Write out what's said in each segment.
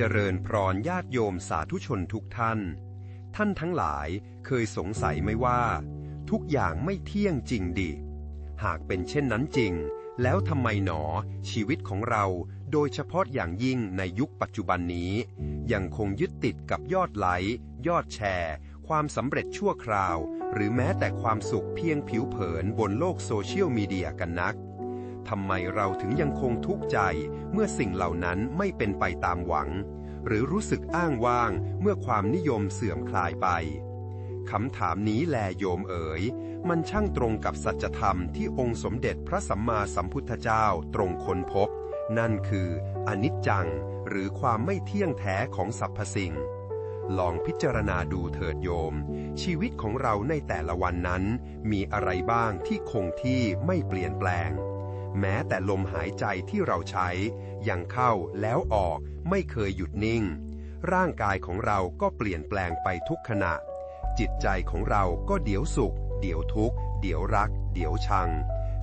เจริญพรญาติโยมสาธุชนทุกท่าน ท่านทั้งหลายเคยสงสัยไหมว่า ทุกอย่างไม่เที่ยงจริงดิ หากเป็นเช่นนั้นจริง แล้วทำไมหนอชีวิตของเราโดยเฉพาะอย่างยิ่งในยุคปัจจุบันนี้ ยังคงยึดติดกับยอดไลค์ยอดแชร์ ความสำเร็จชั่วคราว หรือแม้แต่ความสุขเพียงผิวเผินบนโลกโซเชียลมีเดียกันนัก ทำไมเราถึงยังคงทุกข์ใจ เมื่อสิ่งเหล่านั้นไม่เป็นไปตามหวัง หรือรู้สึกอ้างว้างเมื่อความนิยมเสื่อมคลายไปคำถามนี้แลโยมเอ๋ย มันช่างตรงกับสัจธรรมที่องค์สมเด็จพระสัมมาสัมพุทธเจ้าตรงค้นพบ นั่นคืออนิจจัง หรือความไม่เที่ยงแท้ของสรรพสิ่ง ลองพิจารณาดูเถิดโยม ชีวิตของเราในแต่ละวันนั้น มีอะไรบ้างที่คงที่ไม่เปลี่ยนแปลง แม้แต่ลมหายใจที่เราใช้ยังเข้าแล้วออกไม่เคยหยุดนิ่ง ร่างกายของเราก็เปลี่ยนแปลงไปทุกขณะ จิตใจของเราก็เดี๋ยวสุข เดี๋ยวทุกข์ เดี๋ยวรัก เดี๋ยวชัง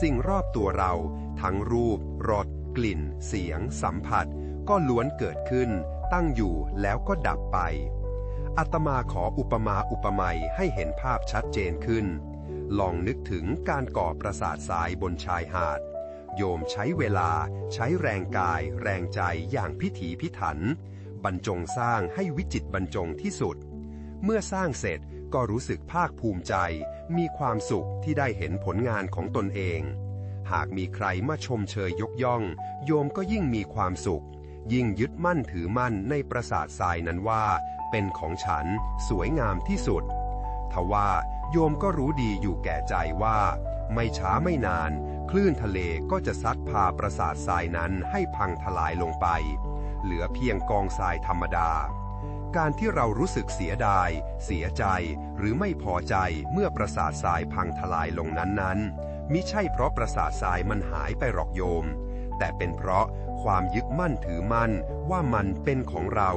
สิ่งรอบตัวเรา ทั้งรูป รส กลิ่น เสียง สัมผัส ก็ล้วนเกิดขึ้น ตั้งอยู่แล้วก็ดับไปอาตมาขออุปมาอุปไมยให้เห็นภาพชัดเจนขึ้นลองนึกถึงการก่อประสาททรายบนชายหาด โยมใช้เวลา ใช้แรงกาย แรงใจอย่างพิถีพิถัน บรรจงสร้างให้วิจิตบรรจงที่สุด เมื่อสร้างเสร็จก็รู้สึกภาคภูมิใจ มีความสุขที่ได้เห็นผลงานของตนเอง หากมีใครมาชมเชยยกย่อง โยมก็ยิ่งมีความสุข ยิ่งยึดมั่นถือมั่นในประสาททรายนั้นว่า เป็นของฉันสวยงามที่สุดทว่าโยมก็รู้ดีอยู่แก่ใจว่า ไม่ช้าไม่นาน คลื่นทะเลก็จะซัดพาปราสาททรายนั้นให้พังทลายลงไป เหลือเพียงกองทรายธรรมดา การที่เรารู้สึกเสียดาย เสียใจ หรือไม่พอใจเมื่อปราสาททรายพังทลายลงนั้นๆมิใช่เพราะปราสาททรายมันหายไปหรอกโยม แต่เป็นเพราะความยึดมั่นถือมั่นว่ามันเป็นของเรา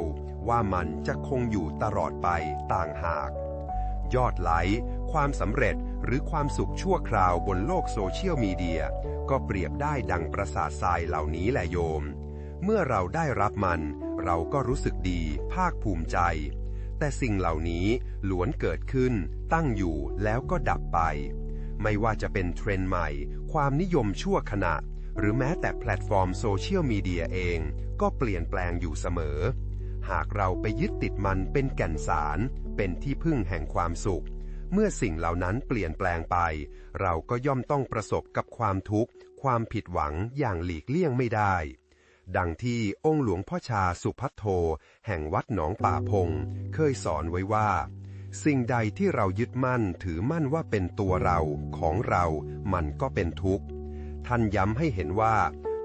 ว่ามันจะคงอยู่ตลอดไปต่างหาก ยอดไลค์ความสำเร็จ หรือความสุขชั่วคราวบนโลกโซเชียลมีเดีย ก็เปรียบได้ดังประสาททรายเหล่านี้แหละโยม เมื่อเราได้รับมัน เราก็รู้สึกดี ภาคภูมิใจ แต่สิ่งเหล่านี้ล้วนเกิดขึ้น ตั้งอยู่แล้วก็ดับไป ไม่ว่าจะเป็นเทรนด์ใหม่ ความนิยมชั่วขณะ หรือแม้แต่แพลตฟอร์มโซเชียลมีเดียเอง ก็เปลี่ยนแปลงอยู่เสมอ หากเราไปยึดติดมันเป็นแก่นสาร เป็นที่พึ่งแห่งความสุข เมื่อสิ่งเหล่านั้นเปลี่ยนแปลงไป เราก็ย่อมต้องประสบกับความทุกข์ ความผิดหวังอย่างหลีกเลี่ยงไม่ได้ ดังที่องค์หลวงพ่อชาสุพัทโท แห่งวัดหนองป่าพง เคยสอนไว้ว่า สิ่งใดที่เรายึดมั่นถือมั่นว่าเป็นตัวเราของเรา มันก็เป็นทุกข์ ท่านย้ำให้เห็นว่า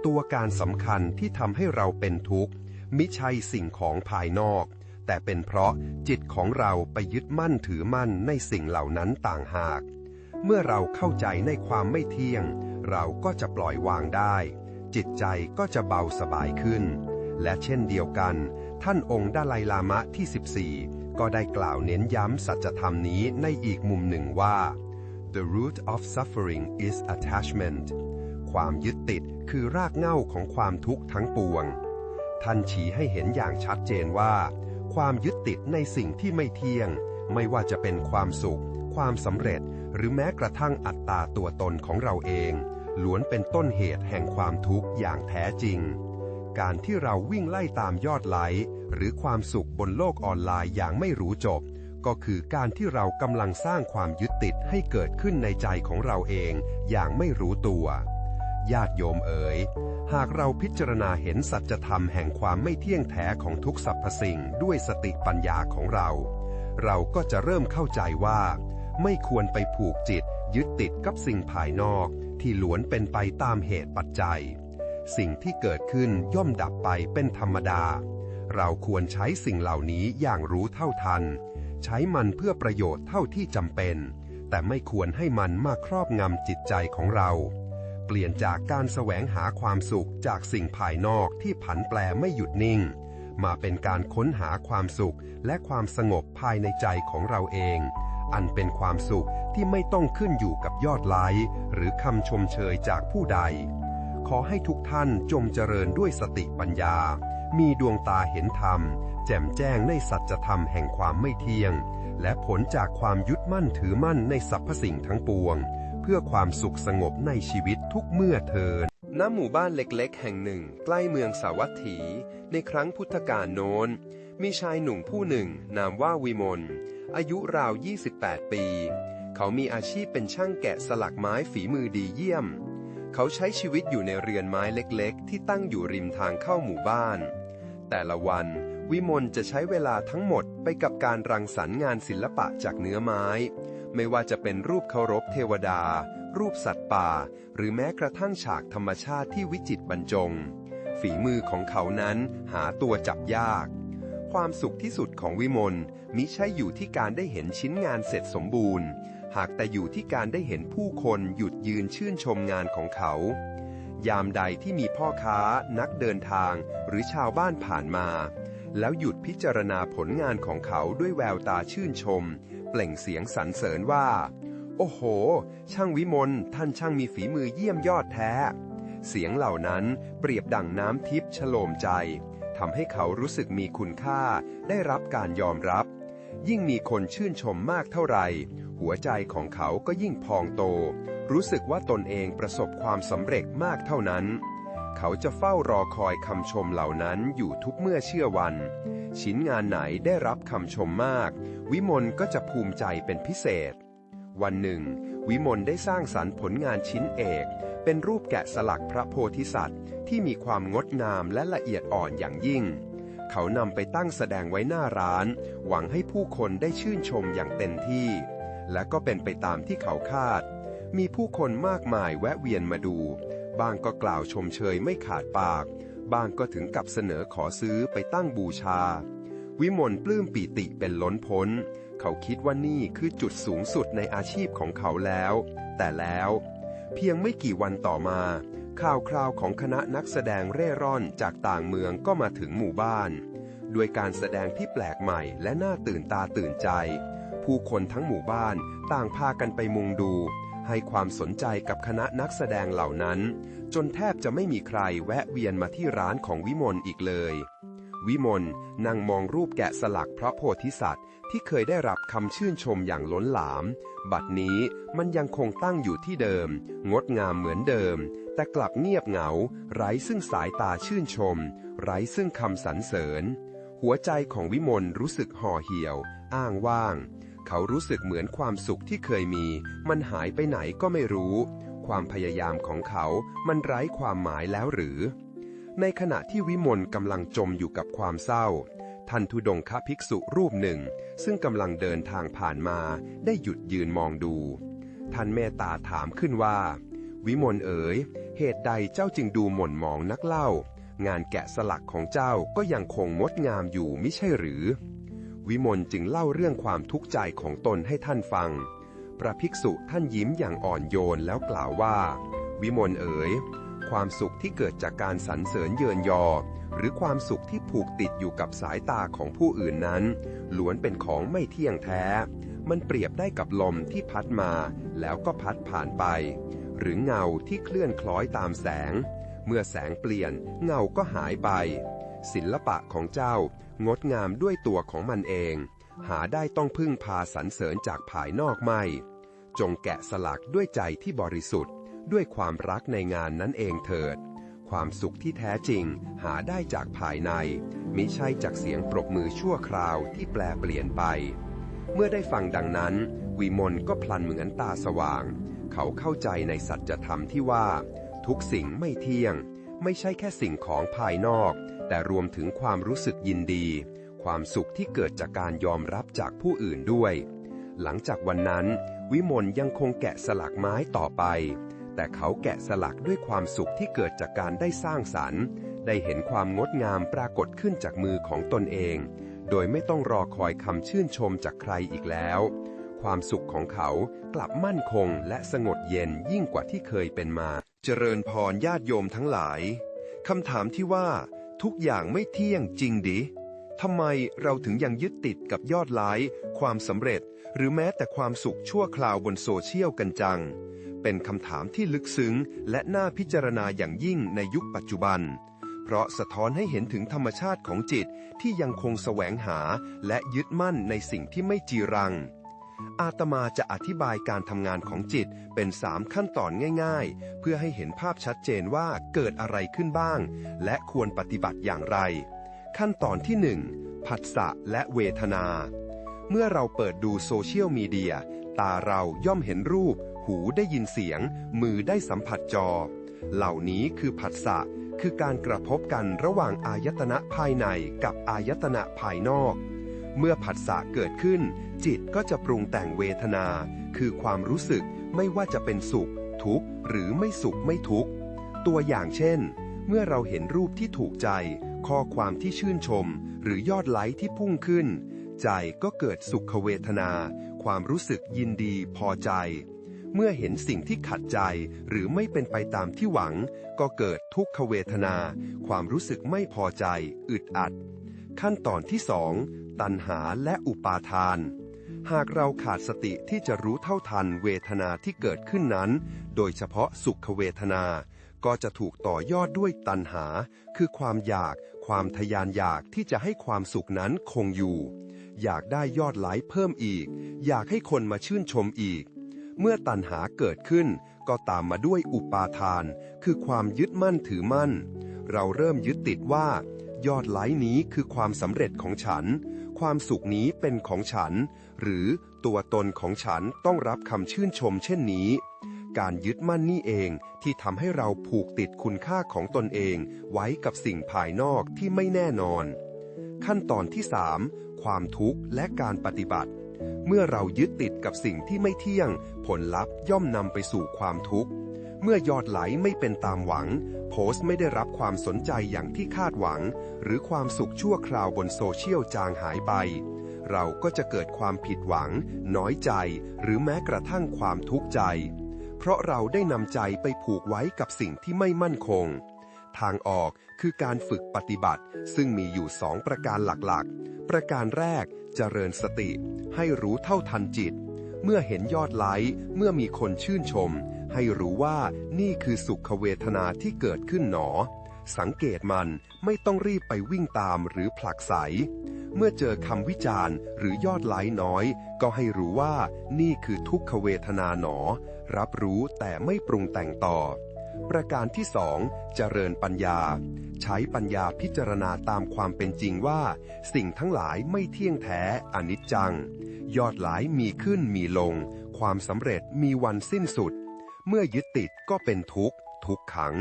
ตัวการสำคัญที่ทำให้เราเป็นทุกข์มิใช่สิ่งของภายนอก แต่เป็นเพราะจิตของเราไปยึดมั่นถือมั่นในสิ่งเหล่านั้นต่างหาก เมื่อเราเข้าใจในความไม่เที่ยง เราก็จะปล่อยวางได้ จิตใจก็จะเบาสบายขึ้น และเช่นเดียวกัน ท่านองค์ดาไลลามะที่ 14 ก็ได้กล่าวเน้นย้ำสัจธรรมนี้ในอีกมุมหนึ่งว่า the root of suffering is attachment ความยึดติดคือรากเหง้าของความทุกข์ทั้งปวง ท่านชี้ให้เห็นอย่างชัดเจนว่า ความยึดติดในสิ่งที่ไม่เที่ยง ไม่ว่าจะเป็นความสุข ความสำเร็จ หรือแม้กระทั่งอัตตาตัวตนของเราเอง ล้วนเป็นต้นเหตุแห่งความทุกข์อย่างแท้จริง การที่เราวิ่งไล่ตามยอดไลค์หรือความสุขบนโลกออนไลน์อย่างไม่รู้จบ ก็คือการที่เรากำลังสร้างความยึดติดให้เกิดขึ้นในใจของเราเองอย่างไม่รู้ตัว ญาติโยมเอ๋ย หากเราพิจารณาเห็นสัจธรรมแห่งความไม่เที่ยงแท้ของทุกสรรพสิ่งด้วยสติปัญญาของเรา เราก็จะเริ่มเข้าใจว่า ไม่ควรไปผูกจิตยึดติดกับสิ่งภายนอกที่ล้วนเป็นไปตามเหตุปัจจัย สิ่งที่เกิดขึ้นย่อมดับไปเป็นธรรมดา เราควรใช้สิ่งเหล่านี้อย่างรู้เท่าทัน ใช้มันเพื่อประโยชน์เท่าที่จำเป็น แต่ไม่ควรให้มันมาครอบงำจิตใจของเรา เปลี่ยนจากการแสวงหาความสุขจากสิ่งภายนอกที่ผันแปรไม่หยุดนิ่ง มาเป็นการค้นหาความสุขและความสงบภายในใจของเราเอง อันเป็นความสุขที่ไม่ต้องขึ้นอยู่กับยอดไลค์หรือคำชมเชยจากผู้ใด ขอให้ทุกท่านจงเจริญด้วยสติปัญญา มีดวงตาเห็นธรรม แจ่มแจ้งในสัจธรรมแห่งความไม่เที่ยง และผลจากความยึดมั่นถือมั่นในสรรพสิ่งทั้งปวง เพื่อความสุขสงบในชีวิตทุกเมื่อเทินณหมู่บ้านเล็กๆ แห่งหนึ่ง ใกล้เมืองสาวัตถี ในครั้งพุทธกาลโน้น มีชายหนุ่มผู้หนึ่ง นามว่าวิมล อายุราว 28 ปี เขามีอาชีพเป็นช่างแกะสลักไม้ฝีมือดีเยี่ยม เขาใช้ชีวิตอยู่ในเรือนไม้เล็กๆ ที่ตั้งอยู่ริมทางเข้าหมู่บ้าน แต่ละวันวิมลจะใช้เวลาทั้งหมดไปกับการรังสรรค์งานศิลปะจากเนื้อไม้ ไม่ว่าจะเป็นรูปเคารพเทวดา รูปสัตว์ป่า หรือแม้กระทั่งฉากธรรมชาติที่วิจิตรบรรจง ฝีมือของเขานั้นหาตัวจับยาก ความสุขที่สุดของวิมลมิใช่อยู่ที่การได้เห็นชิ้นงานเสร็จสมบูรณ์ หากแต่อยู่ที่การได้เห็นผู้คนหยุดยืนชื่นชมงานของเขา ยามใดที่มีพ่อค้า นักเดินทาง หรือชาวบ้านผ่านมาแล้วหยุดพิจารณาผลงานของเขาด้วยแววตาชื่นชม เปล่งเสียงสรรเสริญว่า โอ้โห ช่างวิมลท่านช่างมีฝีมือเยี่ยมยอดแท้ เสียงเหล่านั้นเปรียบดังน้ำทิพย์ฉโลมใจทำให้เขารู้สึกมีคุณค่าได้รับการยอมรับ ยิ่งมีคนชื่นชมมากเท่าไหร่ หัวใจของเขาก็ยิ่งพองโต รู้สึกว่าตนเองประสบความสำเร็จมากเท่านั้น เขาจะเฝ้ารอคอยคำชมเหล่านั้นอยู่ทุกเมื่อเชื่อวัน ชิ้นงานไหนได้รับคำชมมาก วิมลก็จะภูมิใจเป็นพิเศษ วันหนึ่ง วิมลได้สร้างสรรค์ผลงานชิ้นเอก เป็นรูปแกะสลักพระโพธิสัตว์ ที่มีความงดงามและละเอียดอ่อนอย่างยิ่ง เขานำไปตั้งแสดงไว้หน้าร้าน หวังให้ผู้คนได้ชื่นชมอย่างเต็มที่ และก็เป็นไปตามที่เขาคาด มีผู้คนมากมายแวะเวียนมาดูบางก็กล่าวชมเชยไม่ขาดปาก บางก็ถึงกับเสนอขอซื้อไปตั้งบูชา วิมลปลื้มปีติเป็นล้นพ้น เขาคิดว่านี่คือจุดสูงสุดในอาชีพของเขาแล้ว แต่แล้ว เพียงไม่กี่วันต่อมา ข่าวคราวของคณะนักแสดงเร่ร่อนจากต่างเมืองก็มาถึงหมู่บ้านด้วยการแสดงที่แปลกใหม่และน่าตื่นตาตื่นใจ ผู้คนทั้งหมู่บ้านต่างพากันไปมุงดู ให้ความสนใจกับคณะนักแสดงเหล่านั้น จนแทบจะไม่มีใครแวะเวียนมาที่ร้านของวิมลอีกเลย วิมลนั่งมองรูปแกะสลักพระโพธิสัตว์ ที่เคยได้รับคำชื่นชมอย่างล้นหลาม บัดนี้มันยังคงตั้งอยู่ที่เดิม งดงามเหมือนเดิม แต่กลับเงียบเหงา ไร้ซึ่งสายตาชื่นชม ไร้ซึ่งคำสรรเสริญ หัวใจของวิมลรู้สึกห่อเหี่ยว อ้างว่าง เขารู้สึกเหมือนความสุขที่เคยมี มันหายไปไหนก็ไม่รู้ ความพยายามของเขา มันไร้ความหมายแล้วหรือ ในขณะที่วิมลกำลังจมอยู่กับความเศร้า ท่านธุดงคภิกษุรูปหนึ่ง ซึ่งกำลังเดินทางผ่านมาได้หยุดยืนมองดู ท่านเมตตาถามขึ้นว่า วิมลเอ๋ย เหตุใดเจ้าจึงดูหม่นหมองนักเล่า งานแกะสลักของเจ้าก็ยังคงงดงามอยู่ไม่ใช่หรือ วิมลจึงเล่าเรื่องความทุกข์ใจของตนให้ท่านฟัง พระภิกษุท่านยิ้มอย่างอ่อนโยนแล้วกล่าวว่า วิมลเอ๋ย ความสุขที่เกิดจากการสรรเสริญเยินยอ หรือความสุขที่ผูกติดอยู่กับสายตาของผู้อื่นนั้น ล้วนเป็นของไม่เที่ยงแท้ มันเปรียบได้กับลมที่พัดมาแล้วก็พัดผ่านไป หรือเงาที่เคลื่อนคล้อยตามแสง เมื่อแสงเปลี่ยนเงาก็หายไป ศิลปะของเจ้างดงามด้วยตัวของมันเอง หาได้ต้องพึ่งพาสรรเสริญจากภายนอกไม่ จงแกะสลักด้วยใจที่บริสุทธิ์ ด้วยความรักในงานนั้นเองเถิด ความสุขที่แท้จริงหาได้จากภายใน มิใช่จากเสียงปรบมือชั่วคราวที่แปลเปลี่ยนไป เมื่อได้ฟังดังนั้น วิมลก็พลันเหมือนตาสว่าง เขาเข้าใจในสัจธรรมที่ว่า ทุกสิ่งไม่เที่ยง ไม่ใช่แค่สิ่งของภายนอก แต่รวมถึงความรู้สึกยินดี ความสุขที่เกิดจากการยอมรับจากผู้อื่นด้วย หลังจากวันนั้น วิมลยังคงแกะสลักไม้ต่อไป แต่เขาแกะสลักด้วยความสุขที่เกิดจากการได้สร้างสรรค์ ได้เห็นความงดงามปรากฏขึ้นจากมือของตนเอง โดยไม่ต้องรอคอยคำชื่นชมจากใครอีกแล้ว ความสุขของเขากลับมั่นคงและสงบเย็นยิ่งกว่าที่เคยเป็นมา เจริญพรญาติโยมทั้งหลายคำถามที่ว่า ทุกอย่างไม่เที่ยงจริงดิทำไมเราถึงยังยึดติดกับยอดไลค์ความสำเร็จ หรือแม้แต่ความสุขชั่วคราวบนโซเชียลกันจัง เป็นคำถามที่ลึกซึ้ง และน่าพิจารณาอย่างยิ่งในยุคปัจจุบัน เพราะสะท้อนให้เห็นถึงธรรมชาติของจิตที่ยังคงแสวงหาและยึดมั่นในสิ่งที่ไม่จีรัง อาตมาจะอธิบายการทำงานของจิตเป็นสามขั้นตอนง่ายๆ เพื่อให้เห็นภาพชัดเจนว่าเกิดอะไรขึ้นบ้าง และควรปฏิบัติอย่างไร ขั้นตอนที่หนึ่งผัสสะและเวทนา เมื่อเราเปิดดูโซเชียลมีเดีย ตาเราย่อมเห็นรูป หูได้ยินเสียง มือได้สัมผัสจอ เหล่านี้คือผัสสะคือการกระทบกันระหว่างอายตนะภายในกับอายตนะภายนอก เมื่อผัสสะเกิดขึ้น จิตก็จะปรุงแต่งเวทนา คือความรู้สึกไม่ว่าจะเป็นสุข ทุกข์ หรือไม่สุขไม่ทุกข์ ตัวอย่างเช่น เมื่อเราเห็นรูปที่ถูกใจ ข้อความที่ชื่นชม หรือยอดไลค์ที่พุ่งขึ้น ใจก็เกิดสุขเวทนา ความรู้สึกยินดีพอใจ เมื่อเห็นสิ่งที่ขัดใจหรือไม่เป็นไปตามที่หวัง ก็เกิดทุกขเวทนา ความรู้สึกไม่พอใจ อึดอัด ขั้นตอนที่สองตัณหาและอุปาทาน หากเราขาดสติที่จะรู้เท่าทันเวทนาที่เกิดขึ้นนั้น โดยเฉพาะสุขเวทนา ก็จะถูกต่อยอดด้วยตัณหา คือความอยาก ความทยานอยากที่จะให้ความสุขนั้นคงอยู่ อยากได้ยอดไลค์เพิ่มอีก อยากให้คนมาชื่นชมอีก เมื่อตัณหาเกิดขึ้น ก็ตามมาด้วยอุปาทาน คือความยึดมั่นถือมั่น เราเริ่มยึดติดว่า ยอดไลค์นี้คือความสำเร็จของฉัน ความสุขนี้เป็นของฉัน หรือตัวตนของฉันต้องรับคำชื่นชมเช่นนี้ การยึดมั่นนี่เองที่ทำให้เราผูกติดคุณค่าของตนเองไว้กับสิ่งภายนอกที่ไม่แน่นอน ขั้นตอนที่ 3 ความทุกข์และการปฏิบัติ เมื่อเรายึดติดกับสิ่งที่ไม่เที่ยง ผลลัพธ์ย่อมนำไปสู่ความทุกข์ เมื่อยอดไหลไม่เป็นตามหวัง โพสต์ไม่ได้รับความสนใจอย่างที่คาดหวัง หรือความสุขชั่วคราวบนโซเชียลจางหายไป เราก็จะเกิดความผิดหวัง น้อยใจ หรือแม้กระทั่งความทุกข์ใจ เพราะเราได้นำใจไปผูกไว้กับสิ่งที่ไม่มั่นคง ทางออกคือการฝึกปฏิบัติ ซึ่งมีอยู่สองประการหลักๆ ประการแรกเจริญสติ ให้รู้เท่าทันจิต เมื่อเห็นยอดไลค์เมื่อมีคนชื่นชม ให้รู้ว่านี่คือสุขเวทนาที่เกิดขึ้นหนอ สังเกตมันไม่ต้องรีบไปวิ่งตามหรือผลักไส เมื่อเจอคำวิจารณ์หรือยอดไลค์น้อย ก็ให้รู้ว่านี่คือทุกขเวทนาหนอ รับรู้แต่ไม่ปรุงแต่งต่อ ประการที่สองเจริญปัญญา ใช้ปัญญาพิจารณาตามความเป็นจริงว่า สิ่งทั้งหลายไม่เที่ยงแท้อนิจจัง ยอดหลายมีขึ้นมีลงความสำเร็จมีวันสิ้นสุด เมื่อยึดติดก็เป็นทุกข์ ทุกขัง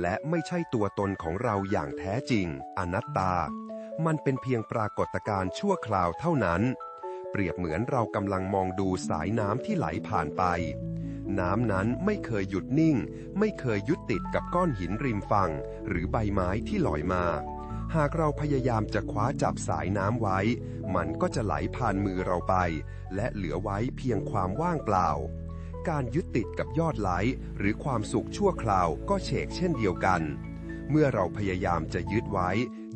และไม่ใช่ตัวตนของเราอย่างแท้จริง อนัตตา มันเป็นเพียงปรากฏการณ์ชั่วคราวเท่านั้น เปรียบเหมือนเรากำลังมองดูสายน้ำที่ไหลผ่านไป น้ำนั้นไม่เคยหยุดนิ่ง ไม่เคยยุดติดกับก้อนหินริมฝั่ง หรือใบไม้ที่ลอยมาหากเราพยายามจะคว้าจับสายน้ำไว้ มันก็จะไหลผ่านมือเราไป และเหลือไว้เพียงความว่างเปล่า การยึดติดกับยอดไลค์หรือความสุขชั่วคราวก็เฉกเช่นเดียวกัน เมื่อเราพยายามจะยึดไว้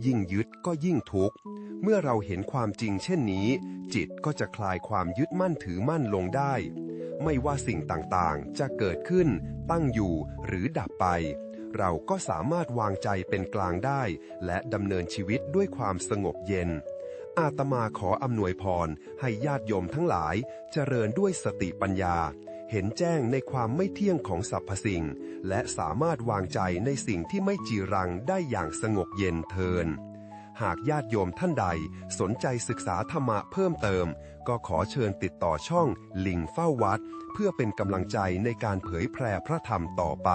ยิ่งยึดก็ยิ่งทุกข์ เมื่อเราเห็นความจริงเช่นนี้ จิตก็จะคลายความยึดมั่นถือมั่นลงได้ ไม่ว่าสิ่งต่างๆ จะเกิดขึ้น ตั้งอยู่หรือดับไป เราก็สามารถวางใจเป็นกลางได้ และดำเนินชีวิตด้วยความสงบเย็นอาตมาขออำนวยพร ให้ญาติโยมทั้งหลายเจริญด้วยสติปัญญา เห็นแจ้งในความไม่เที่ยงของสรรพสิ่ง และสามารถวางใจในสิ่งที่ไม่จีรังได้อย่างสงบเย็นเทิน หากญาติโยมท่านใดสนใจศึกษาธรรมะเพิ่มเติม ก็ขอเชิญติดต่อช่องลิงเฝ้าวัด เพื่อเป็นกำลังใจในการเผยแพร่พระธรรมต่อไป